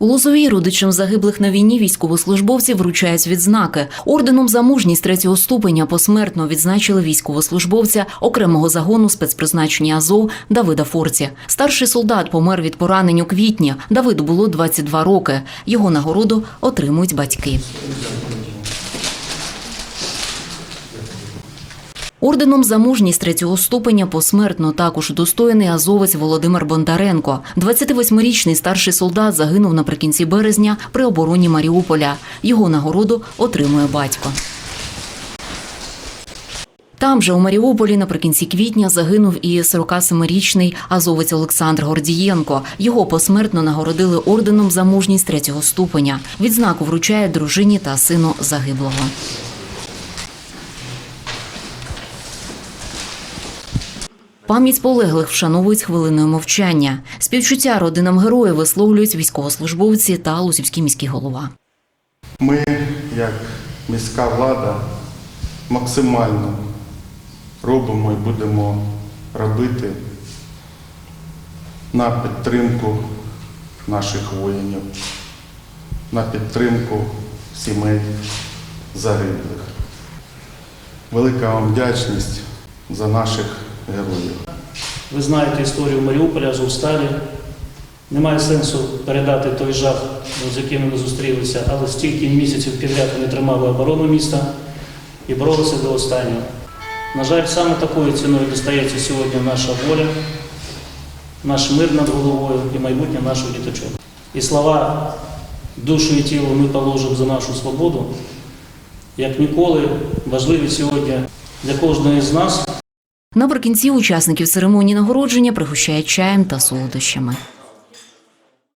У Лозовій родичам загиблих на війні військовослужбовці вручають відзнаки. Орденом за мужність третього ступеня посмертно відзначили військовослужбовця окремого загону спецпризначення Азов Давида Форці. Старший солдат помер від поранень у квітні. Давиду було 22 роки. Його нагороду отримують батьки. Орденом за мужність третього ступеня посмертно також удостоєний азовець Володимир Бондаренко. 28-річний старший солдат загинув наприкінці березня при обороні Маріуполя. Його нагороду отримує батько. Там же у Маріуполі наприкінці квітня загинув і 47-річний азовець Олександр Гордієнко. Його посмертно нагородили орденом за мужність третього ступеня. Відзнаку вручає дружині та сину загиблого. Пам'ять полеглих вшановують хвилиною мовчання. Співчуття родинам героїв висловлюють військовослужбовці та Лузівський міський голова. Ми, як міська влада, максимально робимо і будемо робити на підтримку наших воїнів, на підтримку сімей загиблих. Велика вам вдячність за наших героїв. Ви знаєте історію Маріуполя, Азовсталі. Немає сенсу передати той жах, з яким ми зустрілися, але стільки місяців підряд вони тримали оборону міста і боролися до останнього. На жаль, саме такою ціною достається сьогодні наша воля, наш мир над головою і майбутнє наших діточок. І слова душу і тіло ми положимо за нашу свободу, як ніколи важливі сьогодні для кожного з нас. Наприкінці учасників церемонії нагородження пригощають чаєм та солодощами.